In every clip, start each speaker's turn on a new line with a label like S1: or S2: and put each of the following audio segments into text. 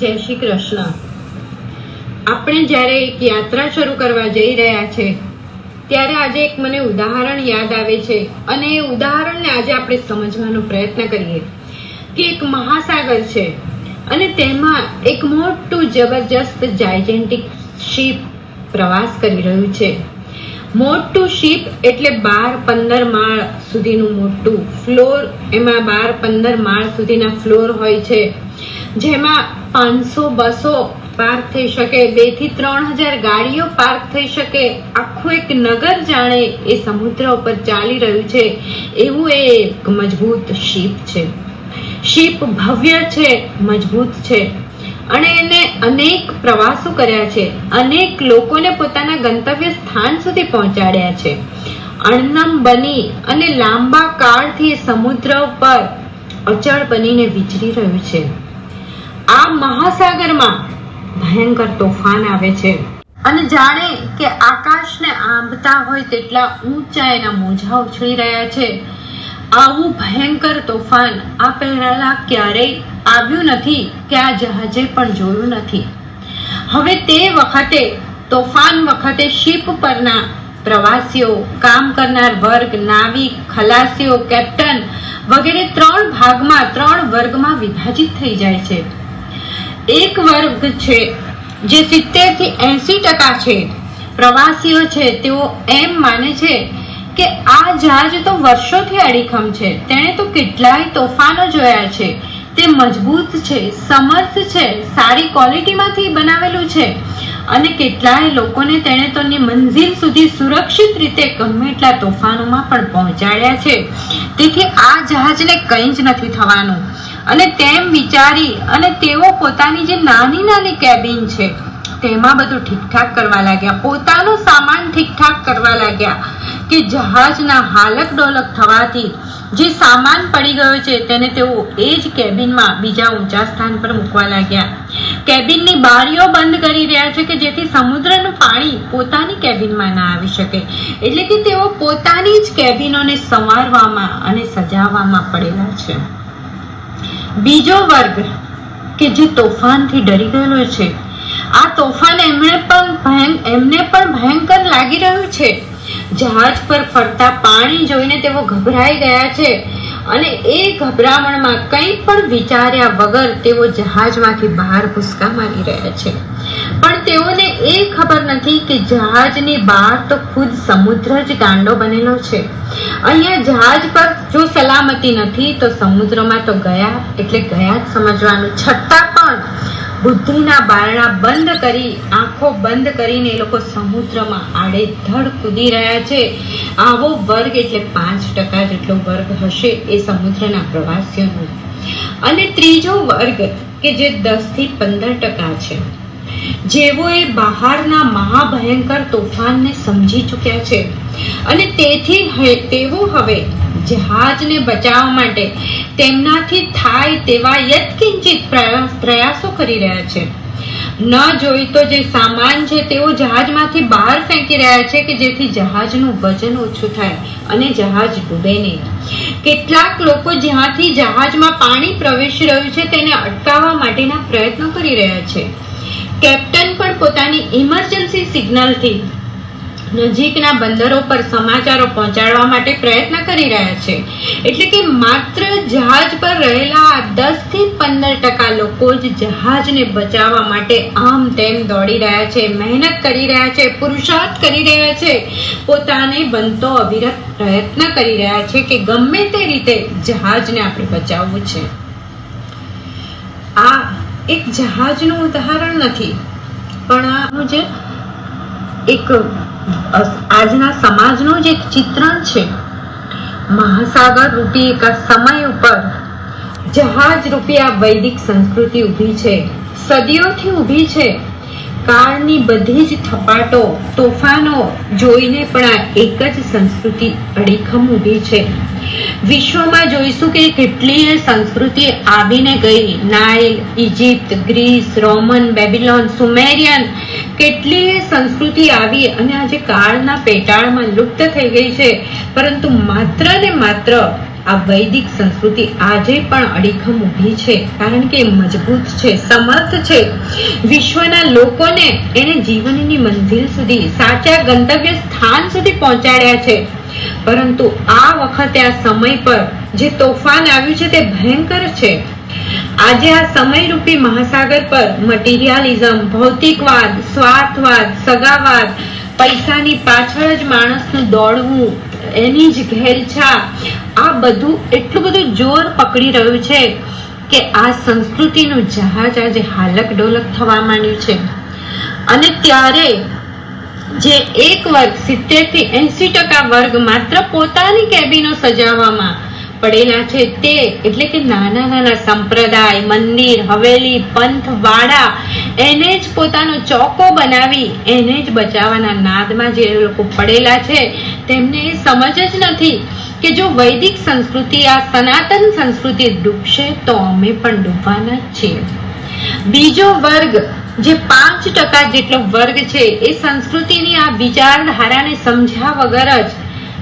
S1: જય શ્રી કૃષ્ણ. આપણે જ્યારે એક યાત્રા શરૂ કરવા જઈ રહ્યા છે, ત્યારે આજે એક મને ઉદાહરણ યાદ આવે છે અને એ ઉદાહરણને આજે આપણે સમજવાનો પ્રયત્ન કરીએ. કે એક મહાસાગર છે અને તેમાં એક મોટું જબરજસ્ત જાયજેન્ટિક શિપ પ્રવાસ કરી રહ્યું છે. મોટું શિપ એટલે બાર પંદર માળ સુધીનું મોટું ફ્લોર એમાં બાર પંદર માળ સુધીના ફ્લોર હોય છે. જેમાં પાંચસો બસો પાર્ક થઈ શકે બેથી ત્રણ હજાર ગાડીઓ પાર્ક થઈ શકે. આખું એક નગર જાણે એ સમુદ્ર ઉપર ચાલી રહ્યું છે. એવું એ એક મજબૂત શિપ છે. શિપ ભવ્ય છે, મજબૂત છે. અને એને અનેક પ્રવાસો કર્યા છે. અનેક લોકોને પોતાના ગંતવ્ય સ્થાન સુધી પહોંચાડ્યા છે. અણનમ બની અને લાંબા કાળથી સમુદ્ર ઉપર અચળ બનીને વિચરી રહ્યું છે. આ મહાસાગરમાં ભયંકર તોફાન આવે છે. અને જાણે કે આકાશને આંબતા હોય તેટલા ઊંચા એના મોજા ઉછળી રહ્યા છે. આવું ભયંકર તોફાન આ પહેલા ક્યારેય આવ્યું નથી કે આ જહાજે પણ જોયું નથી. હવે તે વખતે, તોફાન વખતે શિપ પરના પ્રવાસીઓ, કામ કરનાર વર્ગ, નાવિક, ખલાસીઓ, કેપ્ટન વગેરે ત્રણ ભાગમાં, ત્રણ વર્ગમાં વિભાજિત થઈ જાય છે. એક વર્ગ છે, જે સિત્તેરથી એસી ટકા છે. પ્રવાસીઓ છે, તેઓ એમ માને છે કે આ જહાજ તો વર્ષોથી અડીખમ છે. તેણે તો કેટલાય તોફાનો જોયા છે. તે મજબૂત છે, સમર્થ છે, સારી ક્વોલિટીમાંથી બનાવેલું છે. અને કેટલાય લોકોને તેણે તો ની મંઝિલ સુધી સુરક્ષિત રીતે ગમે એટલા તોફાનોમાં પણ પહોંચાડ્યા છે. તેથી આ જહાજને કંઈ જ નથી થવાનું. અને તેમ વિચારી અને તેઓ પોતાની જે નાની નાની કેબિન છે, તેમાં બધું ઠીકઠાક કરવા લાગ્યા. પોતાનો સામાન ઠીકઠાક કરવા લાગ્યા કે જહાજના હાલક ડોલક થવાથી જે સામાન પડી ગયો છે, તેને તેઓ એ જ કેબિનમાં બીજા ઊંચા સ્થાન પર મૂકવા લાગ્યા. કેબિનની બારીઓ બંધ કરી રહ્યા છે કે જેથી સમુદ્રનું પાણી પોતાની કેબિનમાં ના આવી શકે. એટલે કે તેઓ પોતાની જ કેબિનોને સંવારવામાં અને સજાવવામાં પડેલા છે. બીજો વર્ગ કે જે તોફાનથી ડરી ગયેલો છે. આ તોફાન એમણે પણ એમને પણ ભયંકર લાગી રહ્યું છે. જહાજ પર ફરતા પાણી જોઈને તેઓ ગભરાઈ ગયા છે અને એ ગભરામણમાં કંઈ પણ વિચાર્યા વગર તેઓ જહાજમાંથી બહાર ભૂસકા મારી રહ્યા છે. પણ તેઓને એ ખબર નથી કે જહાજની બહાર તો ખુદ સમુદ્ર જ ગાંડો બનેલો છે. અહીંયા જહાજ પર જો સલામતી નથી, તો સમુદ્રમાં તો ગયા એટલે ગયા જ સમજવાનું. છતાં પણ બુદ્ધિના બારણા બંધ કરી, આંખો બંધ કરીને એ લોકો સમુદ્રમાં આડેધડ કૂદી રહ્યા છે. આવો વર્ગ એટલે પાંચ ટકા જેટલો વર્ગ હશે એ સમુદ્રના પ્રવાસીઓનો. અને ત્રીજો વર્ગ, કે જે દસથી પંદર ટકા છે. જેઓએ બહારના મહાભયંકર તોફાનને સમજી ચૂક્યા છે. અને તેથી તેઓ હવે જહાજને બચાવવા માટે તેમનાથી થાય તેવા યત્કિંચિત પ્રયાસો કરી રહ્યા છે. ન જોઈતો જે સામાન છે તેઓ જહાજમાંથી બહાર ફેંકી રહ્યા છે કે જેથી જહાજનું વજન ઓછું થાય અને જહાજ ડૂબે નહીં. કેટલાક લોકો જ્યાંથી જહાજમાં પાણી પ્રવેશી રહ્યું છે તેને અટકાવવા માટેના પ્રયત્નો કરી રહ્યા છે. કેપ્ટન પણ પોતાની ઇમરજન્સી સિગ્નલથી નજીકના બંદરો પર સમાચારો પહોંચાડવા માટે પ્રયત્ન કરી રહ્યા છે. એટલે કે માત્ર જહાજ પર રહેલા દસથી પંદર ટકા લોકો જ જહાજને બચાવવા માટે આમ તેમ દોડી રહ્યા છે, મહેનત કરી રહ્યા છે, પુરુષાર્થ કરી રહ્યા છે. પોતાને બનતો અવિરત પ્રયત્ન કરી રહ્યા છે કે ગમે તે રીતે જહાજને આપણે બચાવવું છે. આ એક જહાજનું ઉદાહરણ નથી. પણ જે એક આજના સમાજનું જે ચિત્રણ છે, મહાસાગર રૂપી એક સમય ઉપર જહાજ રૂપી આ વૈદિક સંસ્કૃતિ ઊભી છે. સદીઓથી ઊભી છે. કાળની બધી જ થપાટો, તોફાનો જોઈને પણ આ એક જ સંસ્કૃતિ અડીખમ ઊભી છે. વિશ્વમાં જોઈશું કે કેટલીય સંસ્કૃતિ આવીને ગઈ. Nile Egypt Greece, Roman, Babylon, Sumerian. કેટલીય સંસ્કૃતિ આવી અને આજે કાળના પેટાળમાં લુપ્ત થઈ ગઈ છે. પરંતુ માત્ર ને માત્ર આ વૈદિક સંસ્કૃતિ આજે પણ અડીખમ ઊભી છે. કારણ કે મજબૂત છે, સમર્થ છે. વિશ્વના લોકોને એને જીવનની મંજિલ સુધી સાચા ગંતવ્ય સ્થાન સુધી પહોંચાડ્યા છે. પરંતુ આ વખતે આ સમય પર જે તોફાન આવ્યું છે તે ભયંકર છે. આજે આ સમયરૂપી મહાસાગર પર મટીરિયાલિઝમ, ભૌતિકવાદ, સ્વાર્થવાદ, સગાવાદ, પૈસાની પાછળ જ માણસનું દોડવું, એની જ ઘેલછા આ બધું એટલું બધું જોર પકડી રહ્યું છે કે આ સંસ્કૃતિનું જહાજ આજે હાલક ડોલક થવા માંડ્યું છે. અને ત્યારે જે એક વર્ગ સિત્તેરથી એસી ટકા વર્ગ માત્ર પોતાની કેબિનો સજાવવામાં પડેલા છે તે એટલે કે નાના નાના સંપ્રદાય, મંદિર, હવેલી, પંથ, વાડા, એને જ પોતાનો ચોકો બનાવી, એને જ બચાવવાના નાદમાં જે લોકો પડેલા છે, તેમને એ સમજ જ નથી કે જો વૈદિક સંસ્કૃતિ, આ સનાતન સંસ્કૃતિ ડૂબશે તો અમે પણ ડૂબવાના છીએ. બીજો વર્ગ જે પાંચ ટકા જેટલો વર્ગ છે, એ સંસ્કૃતિની આ વિચારધારાને સમજ્યા વગર જ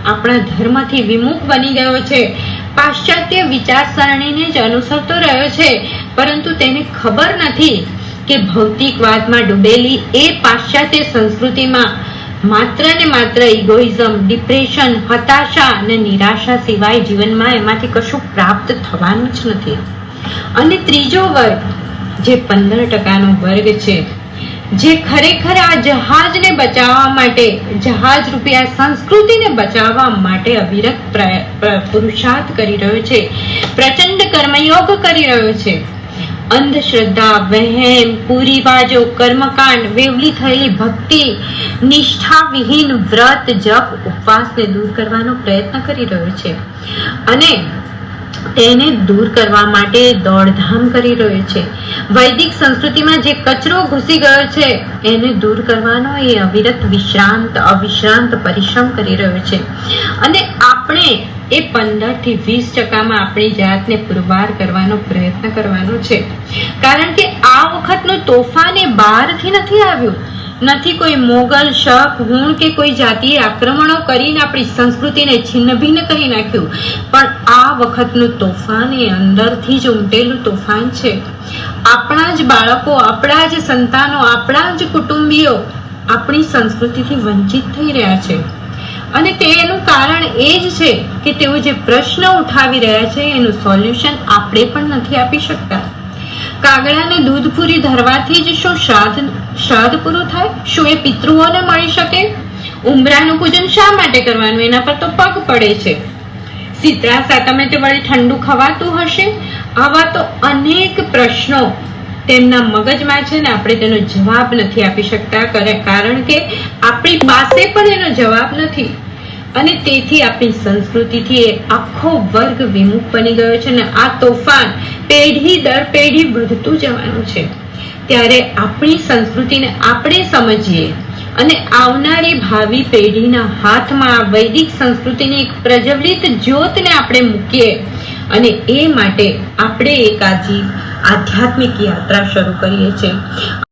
S1: આપણા ધર્મથી વિમુખ બની ગયો છે. પાશ્ચાત્ય વિચારસરણીને જ અનુસરતો રહ્યો છે, પરંતુ તેને ખબર નથી કે ભૌતિકવાદમાં ડૂબેલી એ પાશ્ચાત્ય સંસ્કૃતિમાં માત્ર ને માત્ર ઇગોઇઝમ ડિપ્રેશન હતાશા અને નિરાશા સિવાય જીવનમાં એમાંથી કશું પ્રાપ્ત થવાનું જ નથી. અને ત્રીજો વર્ગ જે પંદર ટકાનો વર્ગ છે, જે ખરેખર આ જહાજને બચાવવા માટે, જહાજ રૂપી આ સંસ્કૃતિને બચાવવા માટે અવિરત પુરુષાર્થ કરી રહ્યો છે, પ્રચંડ કર્મયોગ કરી રહ્યો છે. અંધશ્રદ્ધા, વહેમ કુરિવાજો કર્મકાંડ, વેવલી થયેલી ભક્તિ નિષ્ઠા વિહીન વ્રત, જપ, ઉપવાસને દૂર કરવાનો પ્રયત્ન કરી રહ્યો છે. અને તેને દૂર કરવા માટે દોડધામ કરી રહ્યો છે. વૈદિક સંસ્કૃતિમાં જે કચરો ઘૂસી ગયો છે, એને દૂર કરવાનો એ અવિરત વિશ્રાંત, અવિશ્રાંત પરિશ્રમ કરી રહ્યો છે. અને આપણે એ પંદરથી વીસ ટકામાં આપણી જાતને પુરવાર કરવાનો પ્રયત્ન કરવાનો છે. કારણ કે આ વખતનું તોફાન એ બહારથી નથી આવ્યું. નથી કોઈ મોગલ, શક હુણ કે કોઈ જાતિએ આક્રમણો કરીને આપણી સંસ્કૃતિને છિન્ન ભિન્ન કરી નાખ્યું. પણ આ વખતનું તોફાન એ અંદરથી જ ઉમટેલું તોફાન છે. આપણા જ બાળકો, આપણા જ સંતાનો, આપણા જ કુટુંબીઓ આપણી સંસ્કૃતિથી વંચિત થઈ રહ્યા છે. અને તેનું કારણ એ જ છે કે તેઓ જે પ્રશ્ન ઉઠાવી રહ્યા છે, એનું સોલ્યુશન આપણે પણ નથી આપી શકતા. કાગડાને દૂધ પૂરી ધરવાથી જ શું શ્રાદ્ધ શ્રાદ્ધ પૂરું થાય? શું એ પિતૃઓને મળી શકે? ઉંબરાનું પૂજન શા માટે કરવાનું? એના પર તો પગ પડે છે. શીતળા સાતમે તે વળી ઠંડુ ખવાતું હશે? આવા તો અનેક પ્રશ્નો તેમના મગજમાં છે ને આપણે તેનો જવાબ નથી આપી શકતા. કરે- કારણ કે આપણી પાસે પણ એનો જવાબ નથી. અને તેથી આપણી સંસ્કૃતિથી એ આખો વર્ગ વિમુખ બની ગયો છે અને આ તોફાન પેઢી દર પેઢી વધતું જવાનું છે. ત્યારે આપણી સંસ્કૃતિને આપણે સમજીએ અને આવનારી ભાવિ પેઢીના હાથમાં વૈદિક સંસ્કૃતિની એક પ્રજ્વલિત જ્યોતને આપણે મૂકીએ અને એ માટે આપણે એક આજી આધ્યાત્મિક યાત્રા શરૂ કરીએ છીએ.